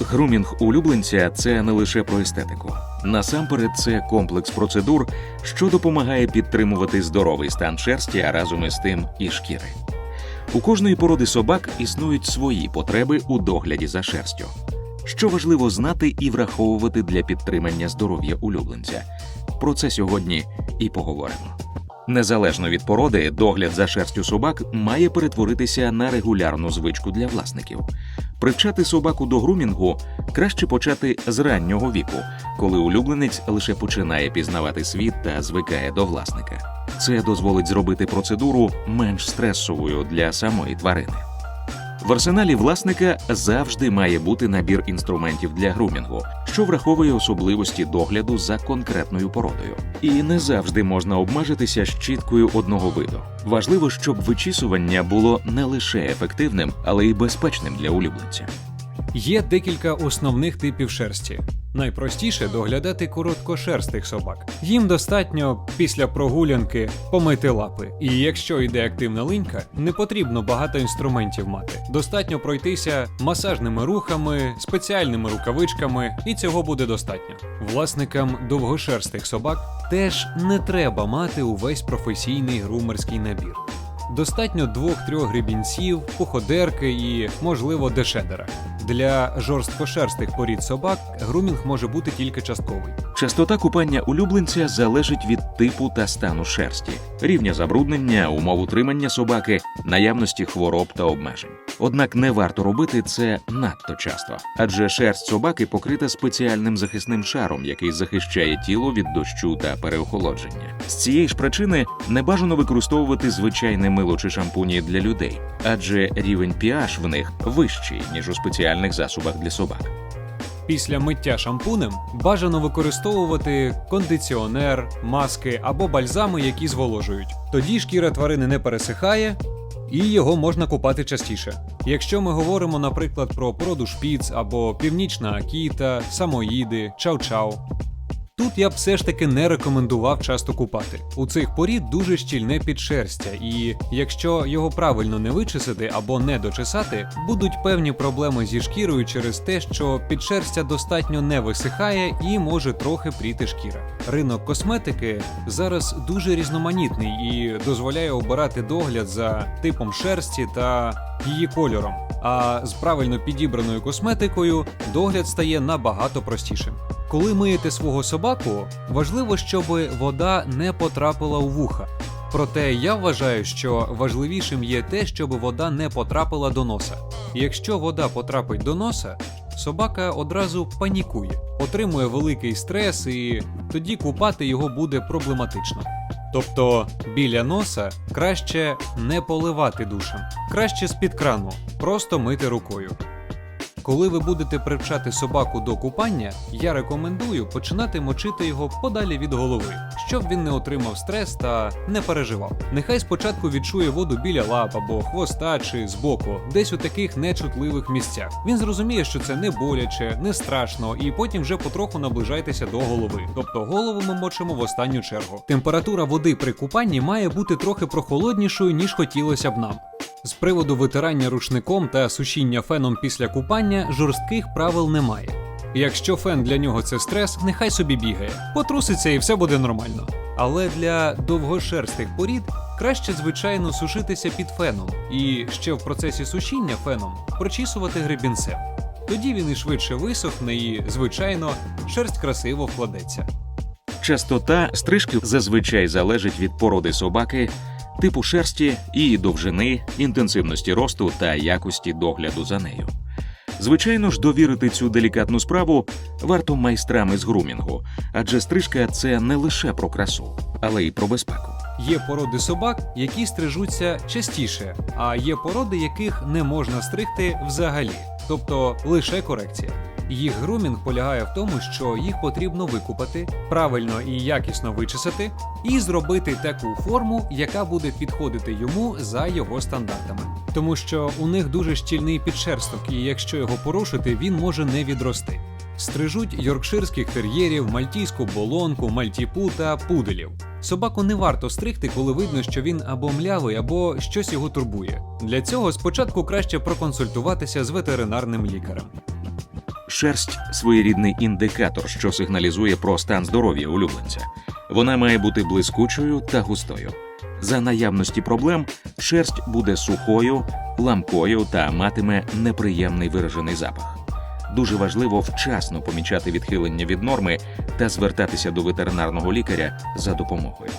Грумінг улюбленця це не лише про естетику. Насамперед, це комплекс процедур, що допомагає підтримувати здоровий стан шерсті, а разом із тим і шкіри. У кожної породи собак існують свої потреби у догляді за шерстю. Що важливо знати і враховувати для підтримання здоров'я улюбленця. Про це сьогодні і поговоримо. Незалежно від породи, догляд за шерстю собак має перетворитися на регулярну звичку для власників. Привчати собаку до грумінгу краще почати з раннього віку, коли улюбленець лише починає пізнавати світ та звикає до власника. Це дозволить зробити процедуру менш стресовою для самої тварини. В арсеналі власника завжди має бути набір інструментів для грумінгу, що враховує особливості догляду за конкретною породою. І не завжди можна обмежитися щіткою одного виду. Важливо, щоб вичісування було не лише ефективним, але й безпечним для улюбленця. Є декілька основних типів шерсті. Найпростіше доглядати короткошерстих собак. Їм достатньо після прогулянки помити лапи. І якщо йде активна линька, не потрібно багато інструментів мати. Достатньо пройтися масажними рухами, спеціальними рукавичками, і цього буде достатньо. Власникам довгошерстих собак теж не треба мати увесь професійний грумерський набір. Достатньо двох-трьох гребінців, походерки і, можливо, дешедера. Для жорсткошерстих порід собак грумінг може бути тільки частковий. Частота купання улюбленця залежить від типу та стану шерсті, рівня забруднення, умов утримання собаки, наявності хвороб та обмежень. Однак не варто робити це надто часто, адже шерсть собаки покрита спеціальним захисним шаром, який захищає тіло від дощу та переохолодження. З цієї ж причини не бажано використовувати звичайне мило чи шампуні для людей, адже рівень pH в них вищий ніж у спеціальних засобах для собак. Після миття шампунем бажано використовувати кондиціонер, маски або бальзами, які зволожують. Тоді шкіра тварини не пересихає. І його можна купати частіше. Якщо ми говоримо, наприклад, про породу шпіц або північна акіта, самоїди, чау-чау. Тут я б все ж таки не рекомендував часто купати. У цих порід дуже щільне підшерстя, і якщо його правильно не вичесати або не дочесати, будуть певні проблеми зі шкірою через те, що підшерстя достатньо не висихає і може трохи пріти шкіра. Ринок косметики зараз дуже різноманітний і дозволяє обирати догляд за типом шерсті та її кольором. А з правильно підібраною косметикою догляд стає набагато простішим. Коли миєте свого собаку, важливо, щоб вода не потрапила у вуха. Проте я вважаю, що важливішим є те, щоб вода не потрапила до носа. Якщо вода потрапить до носа, собака одразу панікує, отримує великий стрес, і тоді купати його буде проблематично. Тобто біля носа краще не поливати душем, краще з-під крану, просто мити рукою. Коли ви будете привчати собаку до купання, я рекомендую починати мочити його подалі від голови, щоб він не отримав стрес та не переживав. Нехай спочатку відчує воду біля лап або хвоста чи збоку, десь у таких нечутливих місцях. Він зрозуміє, що це не боляче, не страшно, і потім вже потроху наближайтеся до голови. Тобто голову ми мочимо в останню чергу. Температура води при купанні має бути трохи прохолоднішою, ніж хотілося б нам. З приводу витирання рушником та сушіння феном після купання жорстких правил немає. Якщо фен для нього це стрес, нехай собі бігає, потруситься і все буде нормально. Але для довгошерстих порід краще, звичайно, сушитися під феном і ще в процесі сушіння феном прочісувати гребінцем. Тоді він і швидше висохне, і, звичайно, шерсть красиво вкладеться. Частота стрижки зазвичай залежить від породи собаки, типу шерсті, її довжини, інтенсивності росту та якості догляду за нею. Звичайно ж, довірити цю делікатну справу варто майстрам із грумінгу, адже стрижка це не лише про красу, але й про безпеку. Є породи собак, які стрижуться частіше, а є породи, яких не можна стригти взагалі, тобто лише корекція. Їх грумінг полягає в тому, що їх потрібно викупати, правильно і якісно вичесати, і зробити таку форму, яка буде підходити йому за його стандартами. Тому що у них дуже щільний підшерсток, і якщо його порушити, він може не відрости. Стрижуть йоркширських тер'єрів, мальтійську болонку, мальтіпу та пуделів. Собаку не варто стригти, коли видно, що він або млявий, або щось його турбує. Для цього спочатку краще проконсультуватися з ветеринарним лікарем. Шерсть своєрідний індикатор, що сигналізує про стан здоров'я улюбленця. Вона має бути блискучою та густою. За наявності проблем шерсть буде сухою, ламкою та матиме неприємний виражений запах. Дуже важливо вчасно помічати відхилення від норми та звертатися до ветеринарного лікаря за допомогою.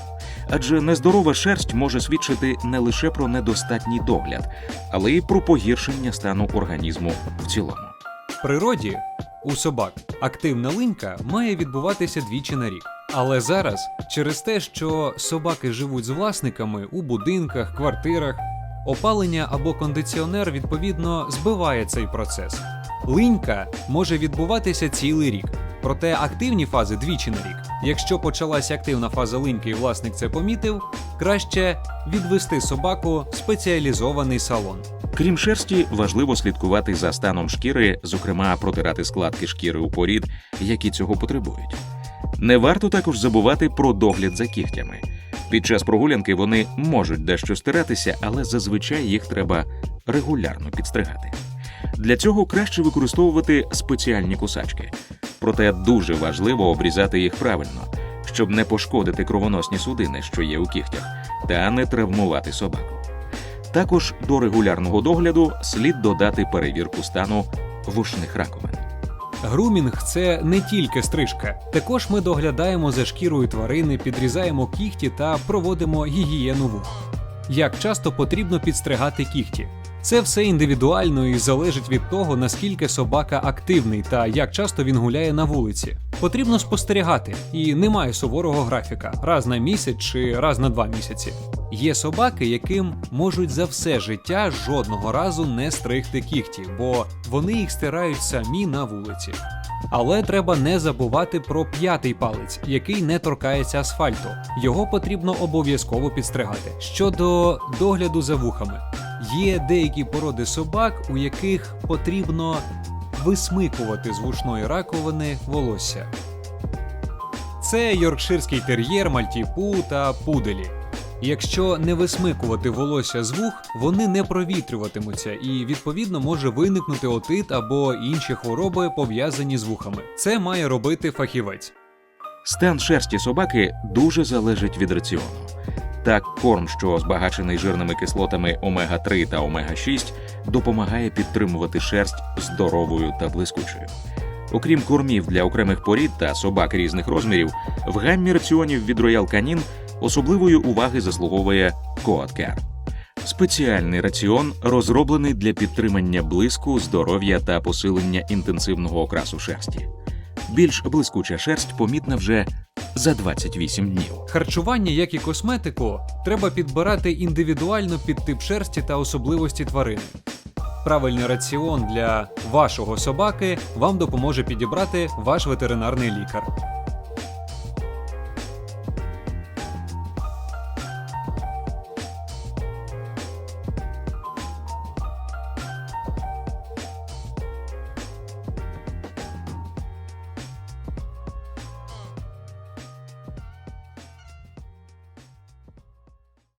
Адже нездорова шерсть може свідчити не лише про недостатній догляд, але й про погіршення стану організму в цілому. Природі у собак активна линька має відбуватися двічі на рік. Але зараз, через те, що собаки живуть з власниками у будинках, квартирах, опалення або кондиціонер відповідно збиває цей процес. Линька може відбуватися цілий рік, проте активні фази двічі на рік. Якщо почалася активна фаза линьки і власник це помітив, краще відвести собаку в спеціалізований салон. Крім шерсті, важливо слідкувати за станом шкіри, зокрема протирати складки шкіри у порід, які цього потребують. Не варто також забувати про догляд за кігтями. Під час прогулянки вони можуть дещо стиратися, але зазвичай їх треба регулярно підстригати. Для цього краще використовувати спеціальні кусачки. Проте дуже важливо обрізати їх правильно, щоб не пошкодити кровоносні судини, що є у кігтях, та не травмувати собаку. Також до регулярного догляду слід додати перевірку стану вушних раковин. Грумінг це не тільки стрижка. Також ми доглядаємо за шкірою тварини, підрізаємо кігті та проводимо гігієну вух. Як часто потрібно підстригати кігті? Це все індивідуально і залежить від того, наскільки собака активний та як часто він гуляє на вулиці. Потрібно спостерігати, і немає суворого графіка раз на місяць чи раз на два місяці. Є собаки, яким можуть за все життя жодного разу не стригти кігті, бо вони їх стирають самі на вулиці. Але треба не забувати про п'ятий палець, який не торкається асфальту. Його потрібно обов'язково підстригати. Щодо догляду за вухами, є деякі породи собак, у яких потрібно висмикувати з вушної раковини волосся. Це йоркширський тер'єр, мальтіпу та пуделі. Якщо не висмикувати волосся з вух, вони не провітрюватимуться і відповідно може виникнути отит або інші хвороби пов'язані з вухами. Це має робити фахівець. Стан шерсті собаки дуже залежить від раціону. Так, корм, що збагачений жирними кислотами омега-3 та омега-6, допомагає підтримувати шерсть здоровою та блискучою. Окрім кормів для окремих порід та собак різних розмірів, в гаммі раціонів від Royal Canin особливої уваги заслуговує Care. Спеціальний раціон розроблений для підтримання блиску, здоров'я та посилення інтенсивного окрасу шерсті. Більш блискуча шерсть помітна вже за 28 днів. Харчування, як і косметику, треба підбирати індивідуально під тип шерсті та особливості тварини. Правильний раціон для вашого собаки вам допоможе підібрати ваш ветеринарний лікар.